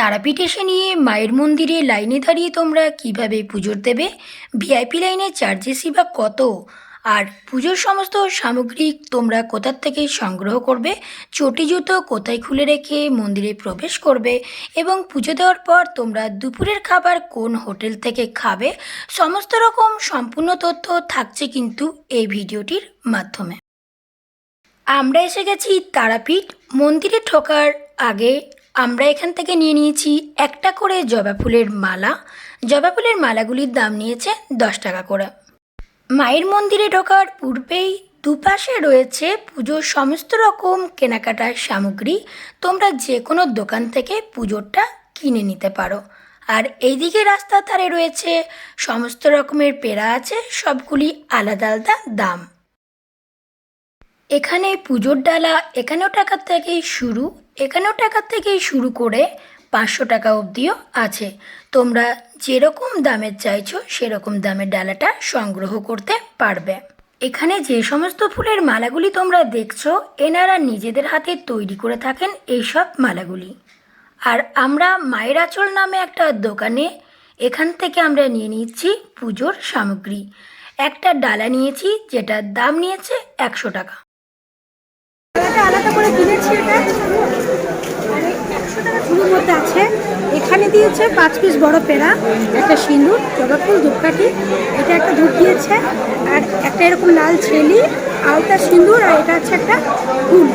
তারাপীঠ এসে নিয়ে মায়ের মন্দিরে লাইনে দাঁড়িয়ে তোমরা কীভাবে পুজোর দেবে? ভিআইপি লাইনের চার্জেসই বা কত? আর পুজোর সমস্ত সামগ্রী তোমরা কোথার থেকে সংগ্রহ করবে? চটি জুতো কোথায় খুলে রেখে মন্দিরে প্রবেশ করবে? এবং পুজো দেওয়ার পর তোমরা দুপুরের খাবার কোন হোটেল থেকে খাবে? সমস্ত রকম সম্পূর্ণ তথ্য থাকছে কিন্তু এই ভিডিওটির মাধ্যমে। আমরা এসে গেছি তারাপীঠ মন্দিরে ঢোকার আগে আমরা এখান থেকে নিয়ে নিয়েছি একটা করে জবা ফুলের মালা। জবা ফুলের মালাগুলির দাম নিয়েছে দশ টাকা করে। মায়ের মন্দিরে ঢোকার পূর্বেই দুপাশে রয়েছে পুজোর সমস্ত রকম কেনাকাটার সামগ্রী। তোমরা যে কোনো দোকান থেকে পুজোরটা কিনে নিতে পারো। আর এইদিকে রাস্তার ধারে রয়েছে সমস্ত রকমের পেড়া আছে, সবগুলি আলাদা আলাদা দাম। এখানে পুজোর ডালা এখানেও টাকার থেকেই শুরু। এখানেও টাকার থেকেই শুরু করে পাঁচশো টাকা অবধিও আছে। তোমরা যেরকম দামের চাইছো, সেরকম দামের ডালাটা সংগ্রহ করতে পারবে। এখানে যে সমস্ত ফুলের মালাগুলি তোমরা দেখছ, এনারা নিজেদের হাতে তৈরি করে থাকেন এইসব মালাগুলি। আর আমরা মায়ের আঁচল নামে একটা দোকানে এখান থেকে আমরা নিয়ে নিচ্ছি পুজোর সামগ্রী। একটা ডালা নিয়েছি, যেটার দাম নিয়েছে একশো টাকা। এটা আলাদা করে কিনেছি এটা। আর টাকা আছে। এখানে দিয়েছে পাঁচ পিস বড় পেড়া, একটা সিঁদুর, জবা ফুল, ধূপকাঠি, এটা একটা ধূপ দিয়েছে, আর একটা এরকম লাল ছেলি আলতা সিঁদুর, আর এটা হচ্ছে একটা ফুল।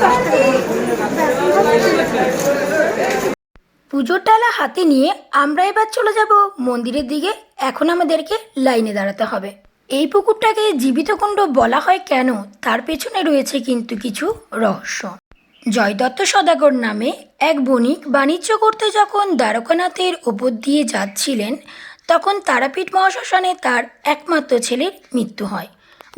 টাকা পুজোর টালা হাতে নিয়ে আমরা এবার চলে যাব মন্দিরের দিকে। এখন আমাদেরকে লাইনে দাঁড়াতে হবে। এই পুকুরটাকে জীবিত কুণ্ড বলা হয় কেন? তার পেছনে রয়েছে কিন্তু কিছু রহস্য। জয়দত্ত সদাগর নামে এক বণিক বাণিজ্য করতে যখন দ্বারকানাথের ওপর দিয়ে যাচ্ছিলেন, তখন তারাপীঠ মহাশ্মশানে তার একমাত্র ছেলের মৃত্যু হয়।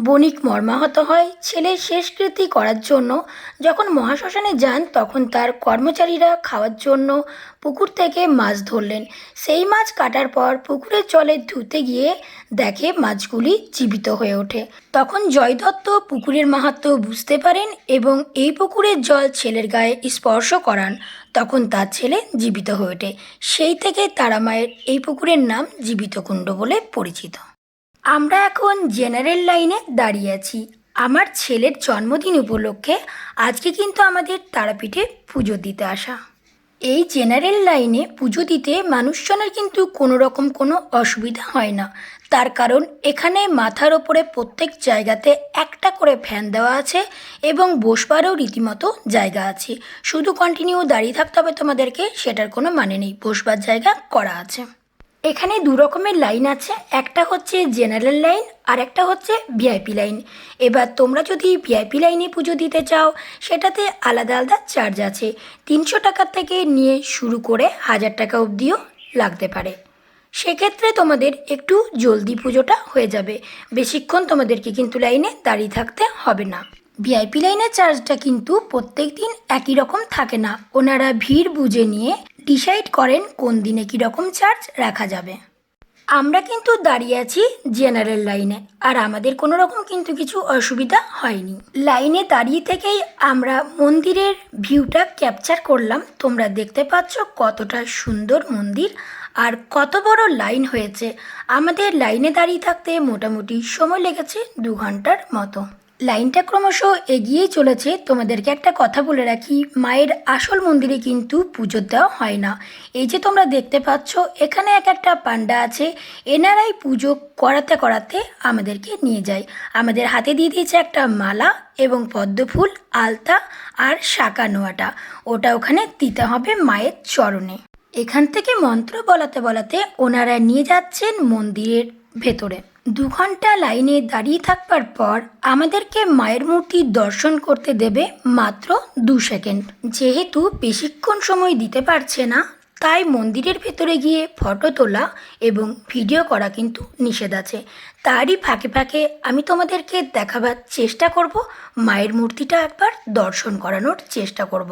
বণিক মর্মাহত হয় ছেলের শেষকৃতি করার জন্য। যখন মহাশ্মশানে যান, তখন তার কর্মচারীরা খাওয়ার জন্য পুকুর থেকে মাছ ধরলেন। সেই মাছ কাটার পর পুকুরের জলে ধুতে গিয়ে দেখে মাছগুলি জীবিত হয়ে ওঠে। তখন জয়দত্ত পুকুরের মাহাত্ম বুঝতে পারেন এবং এই পুকুরের জল ছেলের গায়ে স্পর্শ করান। তখন তার ছেলে জীবিত হয়ে ওঠে। সেই থেকে তারা মায়ের এই পুকুরের নাম জীবিত কুণ্ড বলে পরিচিত। আমরা এখন জেনারেল লাইনে দাঁড়িয়ে আছি। আমার ছেলের জন্মদিন উপলক্ষে আজকে কিন্তু আমাদের তারাপীঠে পুজো দিতে আসা। এই জেনারেল লাইনে পুজো দিতে মানুষজনের কিন্তু কোনো রকম কোনো অসুবিধা হয় না। তার কারণ এখানে মাথার ওপরে প্রত্যেক জায়গাতে একটা করে ফ্যান দেওয়া আছে এবং বসবারও রীতিমতো জায়গা আছে। শুধু কন্টিনিউ দাঁড়িয়ে থাকতে হবে তোমাদেরকে, সেটার কোনো মানে নেই। বসবার জায়গা করা আছে। এখানে দু রকমের লাইন আছে। একটা হচ্ছে জেনারেল লাইন, আর একটা হচ্ছে ভিআইপি লাইন। এবার তোমরা যদি ভিআইপি লাইনে পুজো দিতে চাও, সেটাতে আলাদা আলাদা চার্জ আছে। তিনশো টাকার থেকে নিয়ে শুরু করে হাজার টাকা অবধিও লাগতে পারে। সেক্ষেত্রে তোমাদের একটু জলদি পুজোটা হয়ে যাবে। বেশিক্ষণ তোমাদেরকে কিন্তু লাইনে দাঁড়িয়ে থাকতে হবে না। ভিআইপি লাইনের চার্জটা কিন্তু প্রত্যেক দিন একই রকম থাকে না। ওনারা ভিড় বুঝে নিয়ে ডিসাইড করেন কোন দিনে কী রকম চার্জ রাখা যাবে। আমরা কিন্তু দাঁড়িয়ে আছি জেনারেল লাইনে আর আমাদের কোনো রকম কিন্তু কিছু অসুবিধা হয়নি। লাইনে দাঁড়িয়ে থেকেই আমরা মন্দিরের ভিউটা ক্যাপচার করলাম। তোমরা দেখতে পাচ্ছ কতটা সুন্দর মন্দির, আর কত বড় লাইন হয়েছে। আমাদের লাইনে দাঁড়িয়ে থাকতে মোটামুটি সময় লেগেছে দু ঘণ্টার মতো। লাইনটা ক্রমশ এগিয়েই চলেছে। তোমাদেরকে একটা কথা বলে রাখি, মায়ের আসল মন্দিরে কিন্তু পুজো দেওয়া হয় না। এই যে তোমরা দেখতে পাচ্ছ, এখানে এক একটা পান্ডা আছে, এনারাই পুজো করাতে করাতে আমাদেরকে নিয়ে যায়। আমাদের হাতে দিয়ে দিয়েছে একটা মালা এবং পদ্মফুল, আলতা আর শাঁকা নোয়াটা। ওটা ওখানে দিতে হবে মায়ের চরণে। এখান থেকে মন্ত্র বলাতে বলাতে ওনারা নিয়ে যাচ্ছেন মন্দিরের ভেতরে। দু ঘণ্টা লাইনে দাঁড়িয়ে থাকবার পর আমাদেরকে মায়ের মূর্তি দর্শন করতে দেবে মাত্র দু সেকেন্ড যেহেতু বেশিক্ষণ সময় দিতে পারছে না, তাই মন্দিরের ভেতরে গিয়ে ফটো তোলা এবং ভিডিও করা কিন্তু নিষেধ আছে তারই ফাঁকে ফাঁকে আমি তোমাদেরকে দেখাবার চেষ্টা করব, মায়ের মূর্তিটা একবার দর্শন করানোর চেষ্টা করব।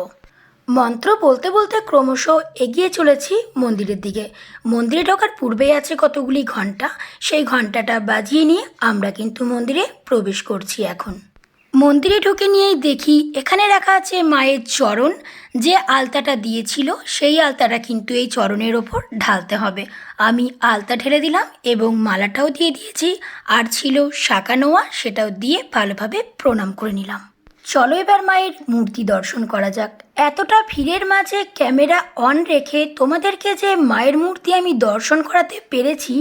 মন্ত্র বলতে বলতে ক্রমশ এগিয়ে চলেছি মন্দিরের দিকে। মন্দিরে ঢোকার পূর্বেই আছে কতগুলি ঘণ্টা সেই ঘন্টাটা বাজিয়ে নিয়ে আমরা কিন্তু মন্দিরে প্রবেশ করছি এখন। মন্দিরে ঢুকে নিয়েই দেখি এখানে রাখা আছে মায়ের চরণ। যে আলতাটা দিয়েছিল, সেই আলতাটা কিন্তু এই চরণের ওপর ঢালতে হবে। আমি আলতা ঢেলে দিলাম এবং মালাটাও দিয়ে দিয়েছি। আর ছিল শাঁকা নোয়া, সেটাও দিয়ে ভালোভাবে প্রণাম করে নিলাম। চলো এবার মায়ের মূর্তি দর্শন করা যাক। এতটা ভিড়ের মাঝে ক্যামেরা অন রেখে তোমাদেরকে যে মায়ের মূর্তি আমি দর্শন করাতে পেরেছি,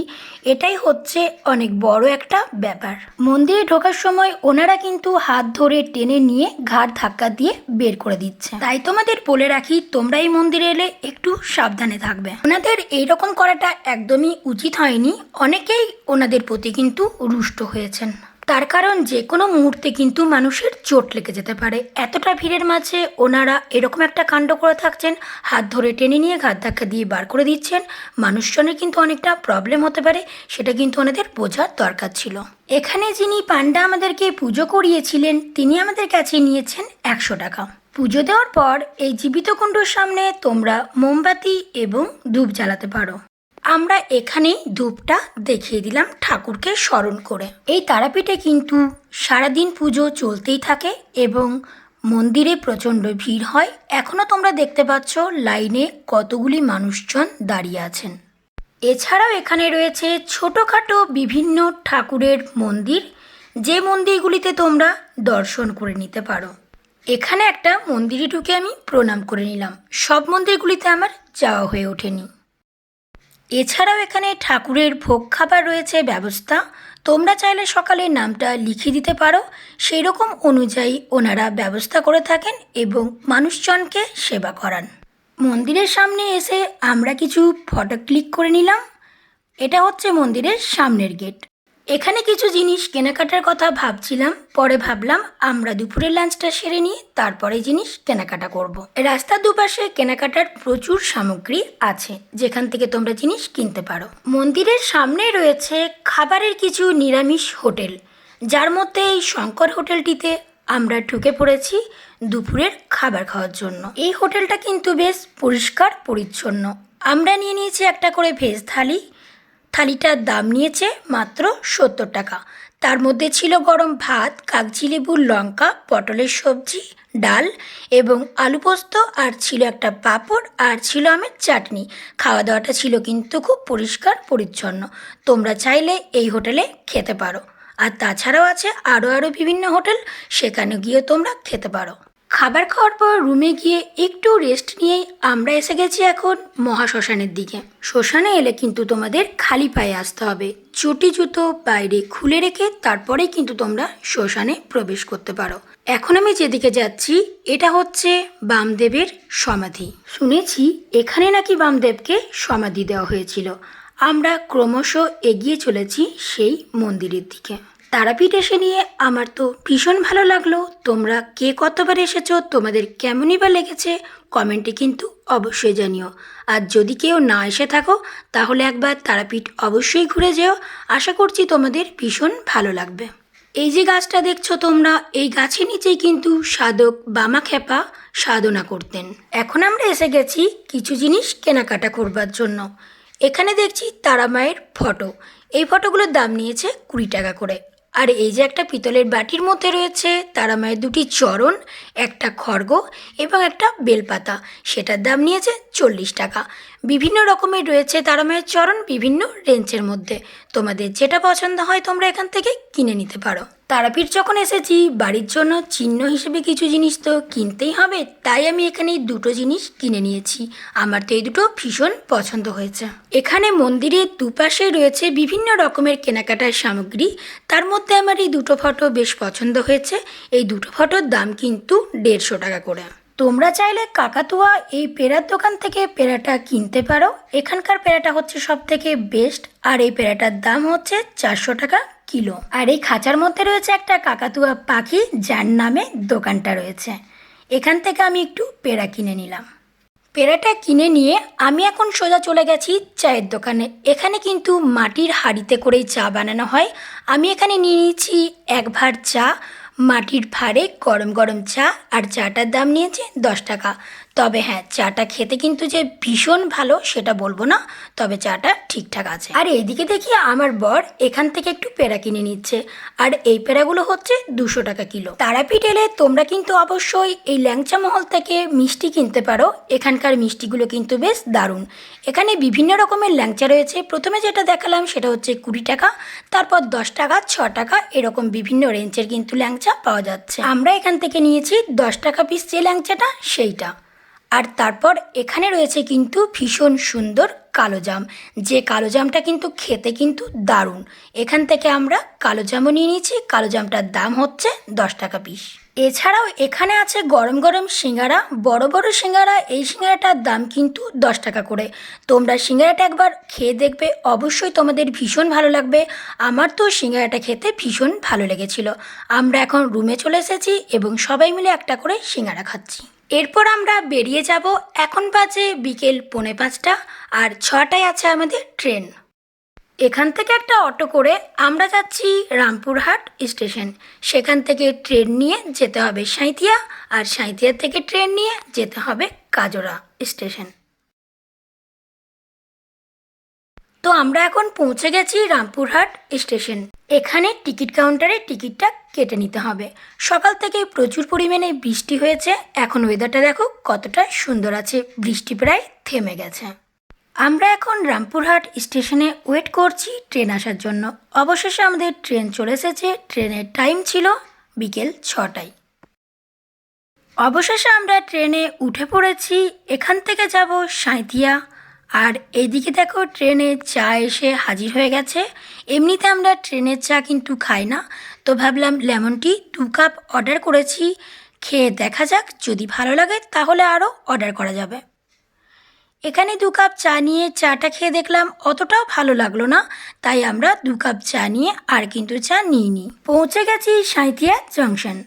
এটাই হচ্ছে অনেক বড় একটা ব্যাপার। মন্দিরে ঢোকার সময় ওনারা কিন্তু হাত ধরে টেনে নিয়ে ঘাড় ধাক্কা দিয়ে বের করে দিচ্ছে। তাই তোমাদের বলে রাখি, তোমরা এই মন্দিরে এলে একটু সাবধানে থাকবে। ওনাদের এইরকম করাটা একদমই উচিত হয়নি। অনেকেই ওনাদের প্রতি কিন্তু রুষ্ট হয়েছেন। তার কারণ যে কোনো মুহূর্তে কিন্তু মানুষের চোট লেগে যেতে পারে। এতটা ভিড়ের মাঝে ওনারা এরকম একটা কাণ্ড করে থাকছেন, হাত ধরে টেনে নিয়ে ঘাত ধাক্কা দিয়ে বার করে দিচ্ছেন। মানুষজনের কিন্তু অনেকটা প্রবলেম হতে পারে, সেটা কিন্তু ওনাদের বোঝার দরকার ছিল। এখানে যিনি পান্ডা আমাদেরকে পুজো করিয়েছিলেন, তিনি আমাদের কাছে নিয়েছেন একশো টাকা। পুজো দেওয়ার পর এই জীবিত কুণ্ডর সামনে তোমরা মোমবাতি এবং ধূপ জ্বালাতে পারো। আমরা এখানেই ধূপটা দেখিয়ে দিলাম ঠাকুরকে স্মরণ করে। এই তারাপীঠে কিন্তু সারাদিন পুজো চলতেই থাকে এবং মন্দিরে প্রচণ্ড ভিড় হয়। এখনও তোমরা দেখতে পাচ্ছ লাইনে কতগুলি মানুষজন দাঁড়িয়ে আছেন। এছাড়াও এখানে রয়েছে ছোটোখাটো বিভিন্ন ঠাকুরের মন্দির। যে মন্দিরগুলিতে তোমরা দর্শন করে নিতে পারো। এখানে একটা মন্দিরে ঢুকে আমি প্রণাম করে নিলাম। সব মন্দিরগুলিতে আমার যাওয়া হয়ে ওঠেনি। এছাড়াও এখানে ঠাকুরের ভোগ খাবার রয়েছে ব্যবস্থা। তোমরা চাইলে সকালে নামটা লিখে দিতে পারো। সেই রকম অনুযায়ী ওনারা ব্যবস্থা করে থাকেন এবং মানুষজনকে সেবা করান। মন্দিরের সামনে এসে আমরা কিছু ফটো ক্লিক করে নিলাম। এটা হচ্ছে মন্দিরের সামনের গেট। এখানে কিছু জিনিস কেনাকাটার কথা ভাবছিলাম, পরে ভাবলাম আমরা দুপুরের লাঞ্চটা সেরে নিয়ে তারপরে জিনিস কেনাকাটা করব। রাস্তার দুপাশে কেনাকাটার প্রচুর সামগ্রী আছে, যেখান থেকে তোমরা জিনিস কিনতে পারো। মন্দিরের সামনে রয়েছে খাবারের কিছু নিরামিষ হোটেল, যার মধ্যে এই শঙ্কর হোটেলটিতে আমরা ঢুকে পড়েছি দুপুরের খাবার খাওয়ার জন্য। এই হোটেলটা কিন্তু বেশ পরিষ্কার, পরিচ্ছন্ন। আমরা নিয়ে নিয়েছি একটা করে ভেজ থালি থালিটার দাম নিয়েছে মাত্র সত্তর টাকা। তার মধ্যে ছিল গরম ভাত, কাগজি লেবুর লঙ্কা, পটলের সবজি, ডাল এবং আলু পোস্ত, আর ছিল একটা পাঁপড়, আর ছিল আমের চাটনি। খাওয়া দাওয়াটা ছিল কিন্তু খুব পরিষ্কার, পরিচ্ছন্ন। তোমরা চাইলে এই হোটেলে খেতে পারো। আর তাছাড়াও আছে আরও আরও বিভিন্ন হোটেল, সেখানে গিয়ে তোমরা খেতে পারো। খাবার খাওয়ার পর রুমে গিয়ে একটু রেস্ট নিয়েই আমরা এসে গেছি এখন মহাশ্মশানের দিকে। শ্মশানে এলে কিন্তু তোমাদের খালি পায়ে আসতে হবে। চটি, জুতো বাইরে খুলে রেখে তারপরেই কিন্তু তোমরা শ্মশানে প্রবেশ করতে পারো। এখন আমি যেদিকে যাচ্ছি, এটা হচ্ছে বামদেবের সমাধি। শুনেছি এখানে নাকি বামদেবকে সমাধি দেওয়া হয়েছিল। আমরা ক্রমশ এগিয়ে চলেছি সেই মন্দিরের দিকে। তারাপীঠ এসে নিয়ে আমার তো ভীষণ ভালো লাগল। তোমরা কে কতবার এসেছ, তোমাদের কেমনই বা লেগেছে, কমেন্টে কিন্তু অবশ্যই জানিও। আর যদি কেউ না এসে থাকো, তাহলে একবার তারাপীঠ অবশ্যই ঘুরে যেও। আশা করছি তোমাদের ভীষণ ভালো লাগবে। এই যে গাছটা দেখছ তোমরা, এই গাছের নিচেই কিন্তু সাধক বামা খেপা সাধনা করতেন। এখন আমরা এসে গেছি কিছু জিনিস কেনাকাটা করবার জন্য। এখানে দেখছি তারা মায়ের ফটো। এই ফটোগুলোর দাম নিয়েছে কুড়ি টাকা করে। আর এই যে একটা পিতলের বাটির মধ্যে রয়েছে, তারা মায়ের দুটি চরণ, একটা খড়গ এবং একটা বেলপাতা। সেটার দাম নিয়েছে চল্লিশ টাকা। বিভিন্ন রকমের রয়েছে তারা মায়ের চরণ বিভিন্ন রেঞ্জের মধ্যে। তোমাদের যেটা পছন্দ হয় তোমরা এখান থেকে কিনে নিতে পারো। তারাপীঠ যখন এসেছি, বাড়ির জন্য চিহ্ন হিসেবে কিছু জিনিস তো কিনতেই হবে, তাই আমি এখানে দুটো জিনিস কিনে নিয়েছি। আমার তো এই দুটো ভীষণ পছন্দ হয়েছে। এখানে মন্দিরের দুপাশে রয়েছে বিভিন্ন রকমের কেনাকাটার সামগ্রী। তার মধ্যে আমার এই দুটো ফটো বেশ পছন্দ হয়েছে। এই দুটো ফটোর দাম কিন্তু দেড়শো টাকা করে। তোমরা চাইলে কাকাতুয়া এই পেড়ার দোকান থেকে পেড়াটা কিনতে পারো। এখানকার পেড়াটা হচ্ছে সব থেকে বেস্ট আর এই পেড়াটার দাম হচ্ছে চারশো টাকা কিলো। আর এই খাঁচার মধ্যে রয়েছে একটা কাকাতুয়া পাখি, যার নামে দোকানটা রয়েছে। এখান থেকে আমি একটু পেড়া কিনে নিলাম। পেড়াটা কিনে নিয়ে আমি এখন সোজা চলে গেছি চায়ের দোকানে। এখানে কিন্তু মাটির হাঁড়িতে করেই চা বানানো হয়। আমি এখানে নিয়ে নিয়েছি এক ভার চা মাটির ভাঁড়ে গরম গরম চা আর চাটার দাম নিয়েছে দশ টাকা। তবে হ্যাঁ চাটা খেতে কিন্তু যে ভীষণ ভালো সেটা বলব না, তবে চাটা ঠিকঠাক আছে। আর এইদিকে দেখি আমার বর এখান থেকে একটু পেড়া কিনে নিচ্ছে, আর এই পেড়াগুলো হচ্ছে দুশো টাকা কিলো। তারাপীঠ এলে তোমরা কিন্তু অবশ্যই এই ল্যাংচা মহল থেকে মিষ্টি কিনতে পারো, এখানকার মিষ্টিগুলো কিন্তু বেশ দারুণ। এখানে বিভিন্ন রকমের ল্যাংচা রয়েছে, প্রথমে যেটা দেখালাম সেটা হচ্ছে কুড়ি টাকা, তারপর দশ টাকা, ছ টাকা, এরকম বিভিন্ন রেঞ্জের কিন্তু ল্যাংচা পাওয়া যাচ্ছে। আমরা এখান থেকে নিয়েছি দশ টাকা পিস যে ল্যাংচাটা, সেইটা। আর তারপর এখানে রয়েছে কিন্তু ভীষণ সুন্দর কালো জাম। যে কালো জামটা কিন্তু খেতে কিন্তু দারুণ। এখান থেকে আমরা কালো জামও নিয়ে নিয়েছি। কালো জামটার দাম হচ্ছে দশ টাকা পিস। এছাড়াও এখানে আছে গরম গরম সিঙ্গারা। বড় বড় সিঙ্গারা, এই সিঙ্গারাটার দাম কিন্তু দশ টাকা করে। তোমরা সিঙ্গারাটা একবার খেয়ে দেখবে। অবশ্যই তোমাদের ভীষণ ভালো লাগবে। আমার তো সিঙ্গারাটা খেতে ভীষণ ভালো লেগেছিল। আমরা এখন রুমে চলে এসেছি এবং সবাই মিলে একটা করে সিঙ্গারা খাচ্ছি। এরপর আমরা বেরিয়ে যাব, এখন বাজে বিকেল পৌনে পাঁচটা, আর ছটায় আছে আমাদের ট্রেন। এখান থেকে একটা অটো করে আমরা যাচ্ছি রামপুরহাট স্টেশন। সেখান থেকে ট্রেন নিয়ে যেতে হবে সাঁইথিয়া, আর সাঁইথিয়া থেকে ট্রেন নিয়ে যেতে হবে কাজরা স্টেশন। তো আমরা এখন পৌঁছে গেছি রামপুরহাট স্টেশন। এখানে টিকিট কাউন্টারে টিকিটটা কেটে নিতে হবে। সকাল থেকে প্রচুর পরিমাণে বৃষ্টি হয়েছে। এখন ওয়েদারটা দেখো কতটা সুন্দর আছে। বৃষ্টি প্রায় থেমে গেছে। আমরা এখন রামপুরহাট স্টেশনে ওয়েট করছি ট্রেন আসার জন্য। অবশেষে আমাদের ট্রেন চলে এসেছে। ট্রেনের টাইম ছিল বিকেল ছটায়। অবশেষে আমরা ট্রেনে উঠে পড়েছি। এখান থেকে যাব সাঁইথিয়া। আর এদিকে দেখো ট্রেনে চা এসে হাজির হয়ে গেছে। এমনিতে আমরা ট্রেনের চা কিন্তু খাই না। তো ভাবলাম লেমন টি দু কাপ অর্ডার করেছি। খেয়ে দেখা যাক, যদি ভালো লাগে তাহলে আরও অর্ডার করা যাবে। এখানে দু কাপ চা নিয়ে চাটা খেয়ে দেখলাম অতটাও ভালো লাগল না। তাই আমরা দু কাপ চা নিয়ে আর কিন্তু চা নিইনি। পৌঁছে গেছি সাঁইথিয়া জংশন।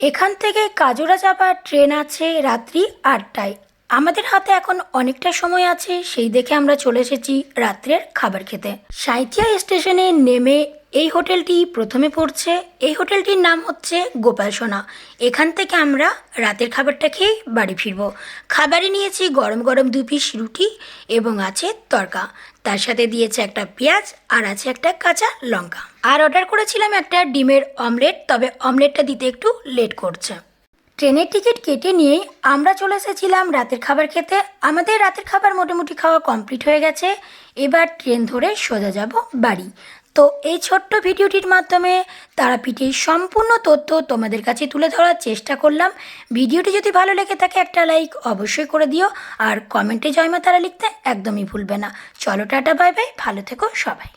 এখান থেকে কাজুরা যাবার ট্রেন আছে রাত্রি আটটায়। আমাদের হাতে এখন অনেকটা সময় আছে, সেই দেখে আমরা চলে এসেছি রাত্রের খাবার খেতে। সাঁইথিয়া স্টেশনে নেমে এই হোটেলটি প্রথমে পড়ছে। এই হোটেলটির নাম হচ্ছে গোপাল সোনা। এখান থেকে আমরা রাতের খাবারটা খেয়ে বাড়ি ফিরবো। খাবারে নিয়েছি গরম গরম দু পিস রুটি এবং আছে তরকা। তার সাথে দিয়েছে একটা পেঁয়াজ আর আছে একটা কাঁচা লঙ্কা। আর অর্ডার করেছিলাম একটা ডিমের অমলেট, তবে অমলেটটা দিতে একটু লেট করছে। ট্রেনের টিকিট কেটে নিয়েই আমরা চলে এসেছিলাম রাতের খাবার খেতে। আমাদের রাতের খাবার মোটামুটি খাওয়া কমপ্লিট হয়ে গেছে। এবার ট্রেন ধরে সোজা যাব বাড়ি। তো এই ছোট্ট ভিডিওটির মাধ্যমে তারাপীঠের সম্পূর্ণ তথ্য তোমাদের কাছে তুলে ধরার চেষ্টা করলাম। ভিডিওটি যদি ভালো লেগে থাকে একটা লাইক অবশ্যই করে দিও। আর কমেন্টে জয়মা তারা লিখতে একদমই ভুলবে না। চলো টাটা, বাই বাই। ভালো থেকো সবাই।